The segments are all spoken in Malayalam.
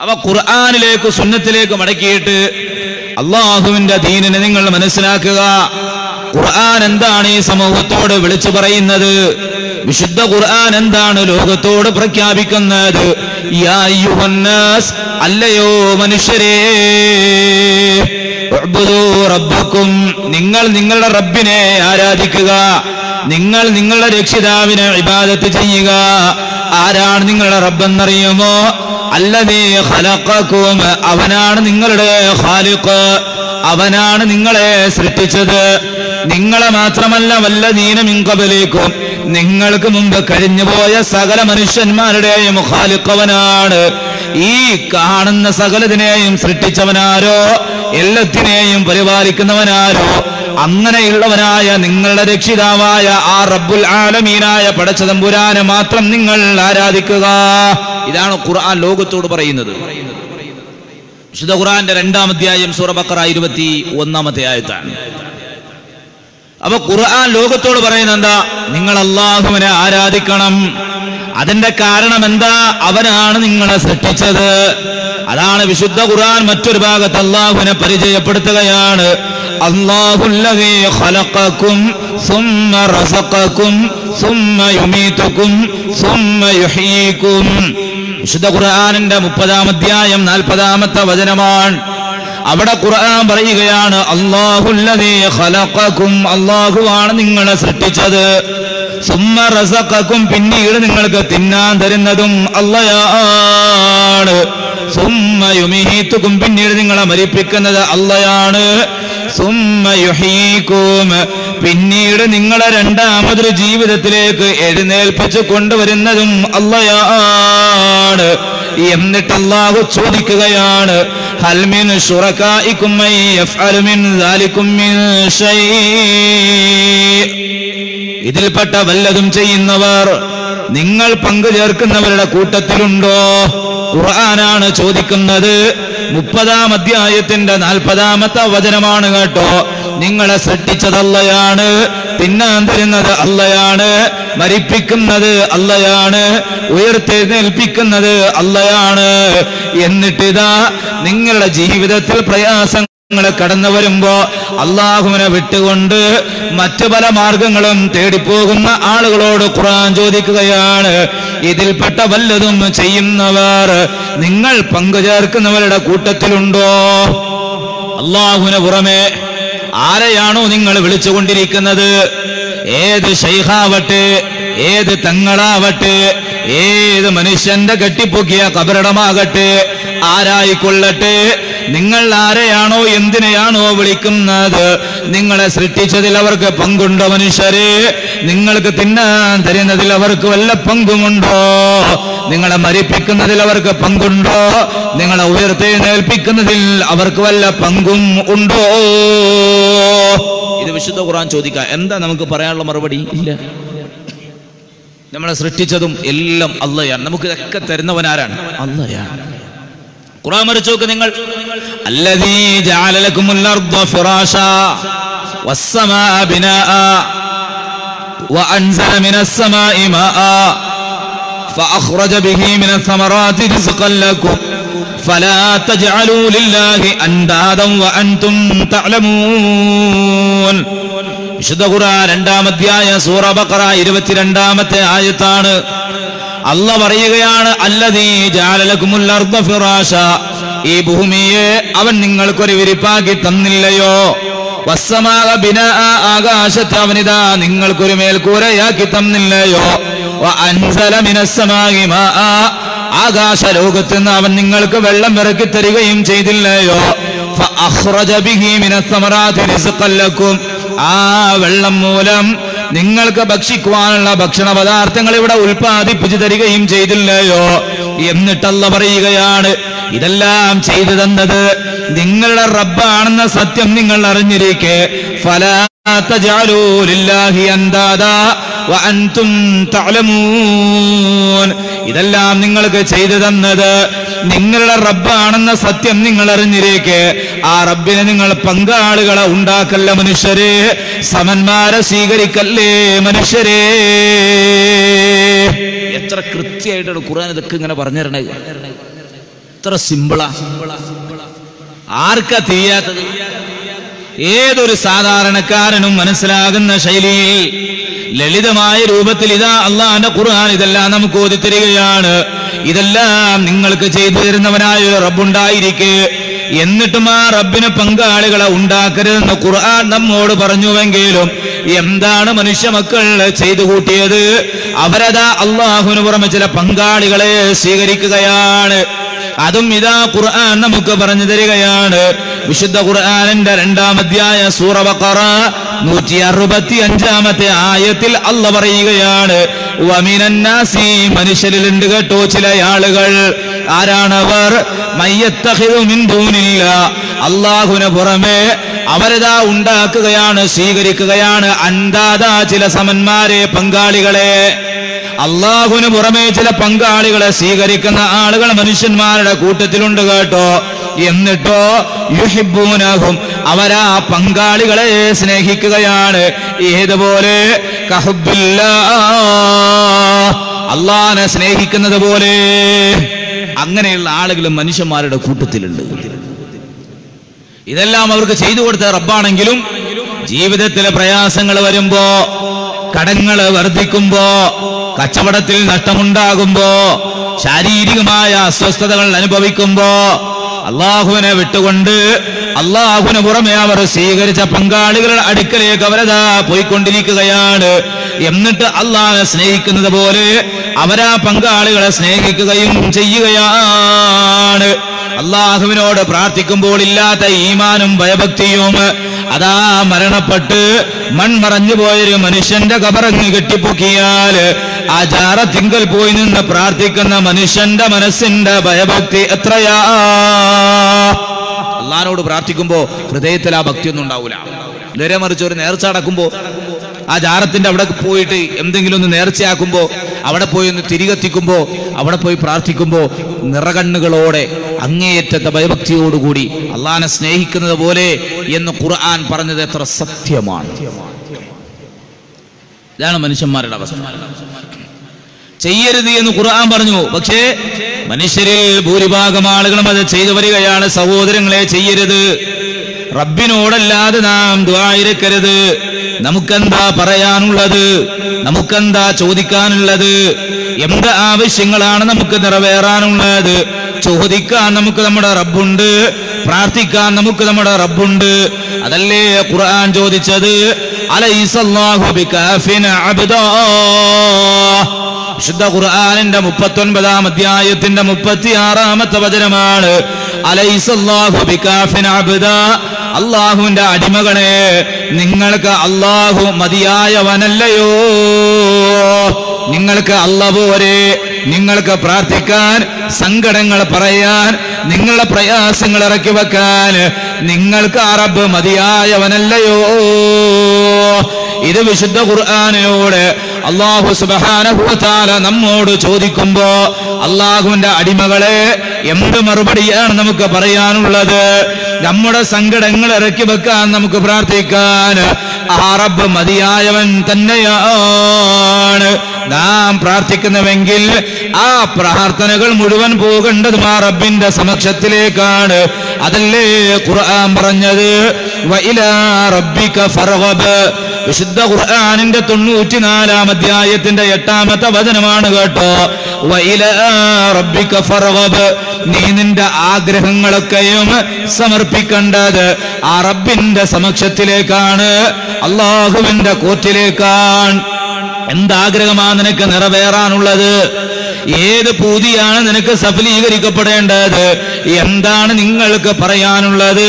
അവ ഖുർആാനിലേക്ക് സുന്നത്തിലേക്ക് മടക്കിയിട്ട് അള്ളാഹുവിന്റെ ദീനിനെ നിങ്ങൾ മനസ്സിലാക്കുക. ഖുർആൻ എന്താണ് ഈ സമൂഹത്തോട് വിളിച്ചു പറയുന്നത്? വിശുദ്ധ ഖുർആൻ എന്താണ് ലോകത്തോട് പ്രഖ്യാപിക്കുന്നത്? അല്ലയോ മനുഷ്യരേ റബ്ബക്കും നിങ്ങൾ നിങ്ങളുടെ റബ്ബിനെ ആരാധിക്കുക. നിങ്ങൾ നിങ്ങളുടെ രക്ഷിതാവിനെ വിവാദത്ത് ചെയ്യുക. ആരാണ് നിങ്ങളുടെ റബ്ബെന്നറിയുമോ? അല്ലതേ ഖലഖക്കും അവനാണ് നിങ്ങളുടെ ഖാലിഖ്. അവനാണ് നിങ്ങളെ സൃഷ്ടിച്ചത്. നിങ്ങളെ മാത്രമല്ല വല്ല മിങ്കബലേക്കും നിങ്ങൾക്ക് മുമ്പ് കഴിഞ്ഞുപോയ സകല മനുഷ്യന്മാരുടെയും ഖാലിഖവനാണ് ഈ കാണുന്ന സകലതിനെയും സൃഷ്ടിച്ചവനാരോ? എല്ലാത്തിനെയും പരിപാലിക്കുന്നവനാരോ? അങ്ങനെയുള്ളവനായ നിങ്ങളുടെ രക്ഷിതാവായ ആ റബ്ബുൽ ആലമീനായ പടച്ചതമ്പുരാനെ മാത്രം നിങ്ങൾ ആരാധിക്കുക. ഇതാണ് ഖുർആൻ ലോകത്തോട് പറയുന്നത്. വിശുദ്ധ ഖുർആന്റെ രണ്ടാം അധ്യായം സൂറ ബക്കറ ഇരുപത്തി ഒന്നാമത്തെ ആയത്താണ്. അപ്പൊ ഖുർആൻ ലോകത്തോട് പറയുന്നത് എന്താ? നിങ്ങൾ അള്ളാഹുവിനെ ആരാധിക്കണം. അതിന്റെ കാരണം എന്താ? അവനാണ് നിങ്ങളെ സൃഷ്ടിച്ചത്. അതാണ് വിശുദ്ധ ഖുർആൻ മറ്റൊരു ഭാഗത്ത് അള്ളാഹുവിനെ പരിചയപ്പെടുത്തുകയാണ്. വിശുദ്ധ ഖുർആാനിന്റെ മുപ്പതാം അധ്യായം നാൽപ്പതാമത്തെ വചനമാണ്. അവിടെ ഖുർആൻ പറയുകയാണ് അള്ളാഹുവാണ് നിങ്ങളെ സൃഷ്ടിച്ചത്. സുമ്മ റസഖക്കും പിന്നീട് നിങ്ങൾക്ക് തിന്നാൻ തരുന്നതും അള്ളയാണ്. സുമ്മയുമീത്തുക്കും പിന്നീട് നിങ്ങളെ മരിപ്പിക്കുന്നത് അള്ളയാണ്. സുമ്മയുഹീക്കും പിന്നീട് നിങ്ങളെ രണ്ടാമതൊരു ജീവിതത്തിലേക്ക് എഴുന്നേൽപ്പിച്ച് കൊണ്ടുവരുന്നതും അള്ളയാണ്. എന്നിട്ട് അള്ളാഹു ചോദിക്കുകയാണ് ഹൽമിൻ ഇതിൽപ്പെട്ട വല്ലതും ചെയ്യുന്നവർ നിങ്ങൾ പങ്കു ചേർക്കുന്നവരുടെ കൂട്ടത്തിലുണ്ടോ? ഖുർആനാണ് ചോദിക്കുന്നത്. മുപ്പതാം അധ്യായത്തിന്റെ നാൽപ്പതാമത്തെ വചനമാണ് കേട്ടോ. നിങ്ങളെ സൃഷ്ടിച്ചത് അല്ലയാണ് തിന്നാൻ തരുന്നത് അല്ലയാണ്. മരിപ്പിക്കുന്നത് അല്ലയാണ് ഉയർത്തെഴുന്നേൽപ്പിക്കുന്നത് അല്ലയാണ് എന്നിട്ടിതാ നിങ്ങളുടെ ജീവിതത്തിൽ പ്രയാസം കടന്നു വരുമ്പോ അള്ളാഹുവിനെ വിട്ടുകൊണ്ട് മറ്റു പല മാർഗങ്ങളും തേടിപ്പോകുന്ന ആളുകളോട് ഖുറാൻ ചോദിക്കുകയാണ്. ഇതിൽപ്പെട്ട വല്ലതും ചെയ്യുന്നവർ നിങ്ങൾ പങ്കുചേർക്കുന്നവരുടെ കൂട്ടത്തിലുണ്ടോ? അള്ളാഹുവിന് പുറമെ ആരെയാണോ നിങ്ങൾ വിളിച്ചുകൊണ്ടിരിക്കുന്നത്? ഏത് ശൈഖാവട്ടെ ഏത് തങ്ങളാവട്ടെ ഏത് മനുഷ്യന്റെ കെട്ടിപ്പൊക്കിയ കബറിടമാകട്ടെ ആരായിക്കൊള്ളട്ടെ നിങ്ങൾ ആരെയാണോ എന്തിനെയാണോ വിളിക്കുന്നത് നിങ്ങളെ സൃഷ്ടിച്ചതിൽ അവർക്ക് പങ്കുണ്ടോ മനുഷ്യരെ? നിങ്ങൾക്ക് തിന്നാൻ തരുന്നതിൽ അവർക്ക് വല്ല പങ്കുമുണ്ടോ? നിങ്ങളെ മരിപ്പിക്കുന്നതിൽ അവർക്ക് പങ്കുണ്ടോ നിങ്ങളെ ഉയർത്തെഴുന്നേൽപ്പിക്കുന്നതിൽ അവർക്ക് വല്ല പങ്കും ഉണ്ടോ ഇത് വിശുദ്ധ ഖുർആൻ ചോദിക്കാം എന്താ നമുക്ക് പറയാനുള്ള മറുപടി ഇല്ല നമ്മളെ സൃഷ്ടിച്ചതും എല്ലാം അള്ളയാണ് നമുക്ക് ഇതൊക്കെ തരുന്നവനാരാണ് അള്ളയാണ് ഖുർആൻ മറിച്ച് നോക്ക് നിങ്ങൾ അല്ലദീ ജഅല ലക്കുമുൽ അർദ ഫിറാശ വസ്സമാ ബിനാഅ وأنزل من السماء ماء فأخرج به من الثمرات رزقا لكم فلا تجعلوا لله أندادا وأنتم تعلمون വിശുദ്ധ ഖുർആൻ രണ്ടാം അധ്യായ സൂറ ബഖറ ഇരുപത്തിരണ്ടാമത്തെ ആയത്താണ് അല്ല പറയുകയാണ് അല്ലതീ ജാലലക്കുമുൽ അർദ ഫിറാശ ഈ ഭൂമിയെ അവൻ നിങ്ങൾക്കൊരു വിരിപ്പാക്കി തന്നില്ലയോ വസ്സമാക ബിന ആകാശത്ത് അവനിതാ നിങ്ങൾക്കൊരു മേൽക്കൂരയാക്കി തന്നില്ലയോ ആകാശ ലോകത്ത് നിന്ന് അവൻ നിങ്ങൾക്ക് വെള്ളം ഇറക്കി തരികയും ചെയ്തില്ലയോ. ആ വെള്ളം മൂലം നിങ്ങൾക്ക് ഭക്ഷിക്കുവാനുള്ള ഭക്ഷണ പദാർത്ഥങ്ങൾ ഇവിടെ ഉൽപ്പാദിപ്പിച്ചു തരികയും ചെയ്തില്ലയോ? എന്നിട്ടല്ല പറയുകയാണ് ഇതെല്ലാം ചെയ്തു തന്നത് നിങ്ങളുടെ റബ്ബാണെന്ന സത്യം നിങ്ങൾ അറിഞ്ഞിരിക്കെ. ഫലാ ഇതെല്ലാം നിങ്ങൾക്ക് ചെയ്തു തന്നത് നിങ്ങളുടെ റബ്ബാണെന്ന സത്യം നിങ്ങൾ അറിഞ്ഞിരിക്കെ ആ റബ്ബിനെ നിങ്ങൾ പങ്കാളികളെ ഉണ്ടാക്കല്ല മനുഷ്യരെ? സമന്മാരെ സ്വീകരിക്കല്ലേ മനുഷ്യരെ? എത്ര കൃത്യമായിട്ടാണ് ഖുർആൻ ഇതൊക്കെ ഇങ്ങനെ പറഞ്ഞു തരണേ എത്ര സിമ്പിളാ. ആർക്കാ തിരിയാത്തത് ഏതൊരു സാധാരണക്കാരനും മനസ്സിലാകുന്ന ശൈലിയിൽ ലളിതമായ രൂപത്തിൽ ഇതാ അള്ളാന്റെ ഖുർആൻ ഇതെല്ലാം നമുക്ക് ഓതിത്തരികയാണ്. ഇതെല്ലാം നിങ്ങൾക്ക് ചെയ്തു തരുന്നവനായ ഒരു റബ്ബുണ്ടായിരിക്കെ. എന്നിട്ടും ആ റബ്ബിന് പങ്കാളികളെ ഉണ്ടാക്കരുതെന്ന് ഖുർആൻ നമ്മോട് പറഞ്ഞുവെങ്കിലും എന്താണ് മനുഷ്യ മക്കൾ ചെയ്തു കൂട്ടിയത്? അവരതാ അള്ളാഹുവിന് പുറമെ ചില പങ്കാളികളെ സ്വീകരിക്കുകയാണ്. അതും ഇതാ ഖുർആൻ നമുക്ക് പറഞ്ഞു തരികയാണ്. വിശുദ്ധ ഖുർആാനിന്റെ രണ്ടാം അധ്യായ സൂറ നൂറ്റി അറുപത്തി അഞ്ചാമത്തെ ആയത്തിൽ അല്ല പറയുകയാണ് വമിനന്നാസി മനുഷ്യരിലുണ്ട് കേട്ടോ ചില ആളുകൾ ആരാണവർ മയ്യത്തഹിതുമിന്തൂനില്ല അള്ളാഹുന പുറമെ അവരതാ ഉണ്ടാക്കുകയാണ് സ്വീകരിക്കുകയാണ്. അന്താതാ ചില സമന്മാരെ പങ്കാളികളെ. അള്ളാഹുവിന് പുറമേ ചില പങ്കാളികളെ സ്വീകരിക്കുന്ന ആളുകൾ മനുഷ്യന്മാരുടെ കൂട്ടത്തിലുണ്ട് കേട്ടോ. എന്നിട്ടോ യുഹിബൂനഹും അവരാ പങ്കാളികളെ സ്നേഹിക്കുകയാണ്. ഏതുപോലെ? കഹുബില്ലാ അള്ളാനെ സ്നേഹിക്കുന്നത് പോലെ. അങ്ങനെയുള്ള ആളുകളും മനുഷ്യന്മാരുടെ കൂട്ടത്തിലുണ്ട്. ഇതെല്ലാം അവർക്ക് ചെയ്തു കൊടുത്ത റബ്ബാണെങ്കിലും ജീവിതത്തിലെ പ്രയാസങ്ങൾ വരുമ്പോ കടങ്ങൾ വർദ്ധിക്കുമ്പോ കച്ചവടത്തിൽ നഷ്ടമുണ്ടാകുമ്പോ ശാരീരികമായ അസ്വസ്ഥതകൾ അനുഭവിക്കുമ്പോ അള്ളാഹുവിനെ വിട്ടുകൊണ്ട് അള്ളാഹുവിന് പുറമെ അവർ സ്വീകരിച്ച പങ്കാളികളുടെ അടുക്കലേക്ക് അവരതാ പോയിക്കൊണ്ടിരിക്കുകയാണ്. എന്നിട്ട് അള്ളാഹെ സ്നേഹിക്കുന്നത് പോലെ അവരാ പങ്കാളികളെ സ്നേഹിക്കുകയും ചെയ്യുകയാണ്. അള്ളാഹുവിനോട് പ്രാർത്ഥിക്കുമ്പോൾ ഇല്ലാത്ത ഈമാനും ഭയഭക്തിയും അതാ മരണപ്പെട്ട് മൺമറഞ്ഞു പോയൊരു മനുഷ്യന്റെ കബറങ്ങ് കെട്ടിപ്പൊക്കിയാൽ ആ ജാറത്തിങ്കൽ പോയി നിന്ന് പ്രാർത്ഥിക്കുന്ന മനുഷ്യന്റെ മനസ്സിന്റെ ഭയഭക്തി എത്രയാ? അള്ളഹാനോട് പ്രാർത്ഥിക്കുമ്പോ ഹൃദയത്തിൽ ആ ഭക്തിയൊന്നും ഉണ്ടാവൂല. നേരെ മറിച്ച് ഒരു നേർച്ച അടക്കുമ്പോ ആ ജാറത്തിന്റെ അവിടെ പോയിട്ട് എന്തെങ്കിലും ഒന്ന് നേർച്ചയാക്കുമ്പോ അവിടെ പോയി ഒന്ന് തിരികെത്തിക്കുമ്പോ അവിടെ പോയി പ്രാർത്ഥിക്കുമ്പോ നിറകണ്ണുകളോടെ അങ്ങേയറ്റത്തെ ഭയഭക്തിയോടുകൂടി അള്ളഹാനെ സ്നേഹിക്കുന്നത് പോലെ എന്ന് ഖുർആൻ പറഞ്ഞത് എത്ര സത്യമാണ്. ഇതാണ് മനുഷ്യന്മാരുടെ അവസ്ഥ. ചെയ്യരുത് എന്ന് ഖുർആൻ പറഞ്ഞു. പക്ഷേ മനുഷ്യരിൽ ഭൂരിഭാഗം ആളുകളും അത് ചെയ്തു വരികയാണ്. സഹോദരങ്ങളെ ചെയ്യരുത്. റബ്ബിനോടല്ലാതെ നാം ദ്വായിരക്കരുത് നമുക്കെന്താ പറയാനുള്ളത്? നമുക്കെന്താ ചോദിക്കാനുള്ളത്? എന്ത് ആവശ്യങ്ങളാണ് നമുക്ക് നിറവേറാനുള്ളത്? ചോദിക്കാൻ നമുക്ക് നമ്മുടെ റബ്ബുണ്ട്. പ്രാർത്ഥിക്കാൻ നമുക്ക് നമ്മുടെ റബ്ബുണ്ട്. അതല്ലേ ഖുർആൻ ചോദിച്ചത്? അലൈസല്ലാഹു ബികാഫിന അബ്ദാ. വിശുദ്ധ ഖുർആാനിന്റെ മുപ്പത്തൊൻപതാം അധ്യായത്തിന്റെ മുപ്പത്തി ആറാമത്തെ വചനമാണ് അള്ളാഹുവിന്റെ അടിമകളെ നിങ്ങൾക്ക് അള്ളാഹു മതിയായവനല്ലയോ? നിങ്ങൾക്ക് അല്ല നിങ്ങൾക്ക് പ്രാർത്ഥിക്കാൻ സങ്കടങ്ങൾ പറയാൻ നിങ്ങളുടെ പ്രയാസങ്ങൾ ഇറക്കി വെക്കാൻ നിങ്ങൾക്ക് അറബ് മതിയായവനല്ലയോ? ഇത് വിശുദ്ധ ഖുർആാനിനോട് അള്ളാഹു സുബാനഹുത്താല നമ്മോട് ചോദിക്കുമ്പോ അള്ളാഹുവിന്റെ അടിമകളെ എന്ത് മറുപടിയാണ് നമുക്ക് പറയാനുള്ളത്? നമ്മുടെ സങ്കടങ്ങൾ ഇറക്കി വെക്കാൻ നമുക്ക് പ്രാർത്ഥിക്കാൻ. അറബ് മതിയായവൻ തന്നെയാണ്. നാം പ്രാർത്ഥിക്കുന്നുവെങ്കിൽ ആ പ്രാർത്ഥനകൾ മുഴുവൻ പോകേണ്ടത് ആ റബ്ബിന്റെ സമക്ഷത്തിലേക്കാണ്. അതല്ലേ ഖുർആൻ പറഞ്ഞത്? വൈല റബ്ബിക വിശുദ്ധ ഖുർആനിന്റെ തൊണ്ണൂറ്റിനാലാം അധ്യായത്തിന്റെ എട്ടാമത്തെ വചനമാണ് കേട്ടോ. നീ നിന്റെ ആഗ്രഹങ്ങളൊക്കെയും സമർപ്പിക്കേണ്ടത് ആ റബ്ബിന്റെ സമക്ഷത്തിലേക്കാണ്. അള്ളാഹുവിന്റെ കോറ്റിലേക്കാണ് എന്താഗ്രഹമാണ് നിനക്ക് നിറവേറാനുള്ളത്? ഏത് പൂതിയാണ് നിനക്ക് സഫലീകരിക്കപ്പെടേണ്ടത്? എന്താണ് നിങ്ങൾക്ക് പറയാനുള്ളത്?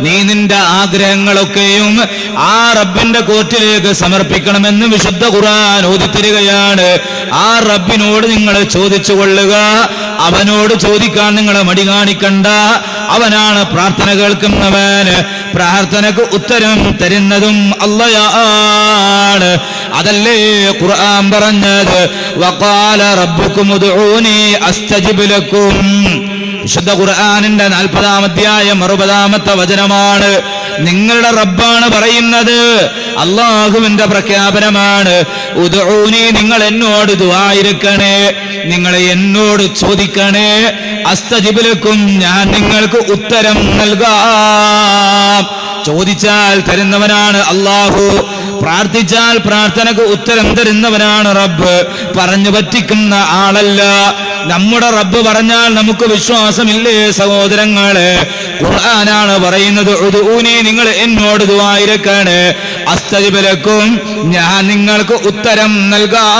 നീ നിന്റെ ആഗ്രഹങ്ങളൊക്കെയും ആ റബ്ബിന്റെ കോറ്റിലേക്ക് സമർപ്പിക്കണമെന്ന് വിശുദ്ധ ഖുർആൻ ഓതിത്തരികയാണ്. ആ റബ്ബിനോട് നിങ്ങൾ ചോദിച്ചു കൊള്ളുക അവനോട് ചോദിക്കാൻ നിങ്ങൾ മടി കാണിക്കണ്ട. അവനാണ് പ്രാർത്ഥന കേൾക്കുന്നവൻ. പ്രാർത്ഥനക്ക് ഉത്തരം തരുന്നതും അല്ലയാണ് അതല്ലേ ഖുർആൻ പറഞ്ഞത്? വഖാല റബ്ബുക്കും ഉദ്ഊനി അസ്തജിബ് ലക്കും. വിശുദ്ധ ഖുർആനിന്റെ നാൽപ്പതാം അധ്യായം അറുപതാമത്തെ വചനമാണ്. നിങ്ങളുടെ റബ്ബാണ് പറയുന്നത്. അള്ളാഹുവിന്റെ പ്രഖ്യാപനമാണ്. ഉദൂനി നിങ്ങൾ എന്നോട് ഇതുവായിരിക്കണേ നിങ്ങൾ എന്നോട് ചോദിക്കണേ. അസ്തജിബിലക്കും ഞാൻ നിങ്ങൾക്ക് ഉത്തരം നൽകാം. ചോദിച്ചാൽ തരുന്നവനാണ് അള്ളാഹു. പ്രാർത്ഥിച്ചാൽ പ്രാർത്ഥനക്ക് ഉത്തരം തരുന്നവനാണ് റബ്ബ്. പറഞ്ഞു പറ്റിക്കുന്ന ആളല്ല. നമ്മുടെ റബ്ബ് പറഞ്ഞാൽ നമുക്ക് വിശ്വാസമില്ലേ സഹോദരങ്ങളെ? ഖുർആനാണ് പറയുന്നത് ഉദൂനി നിങ്ങൾ എന്നോട് ദുആയിരക്കാണ് അസ്തജിബലക്കും ഞാൻ നിങ്ങൾക്ക് ഉത്തരം നൽകാം.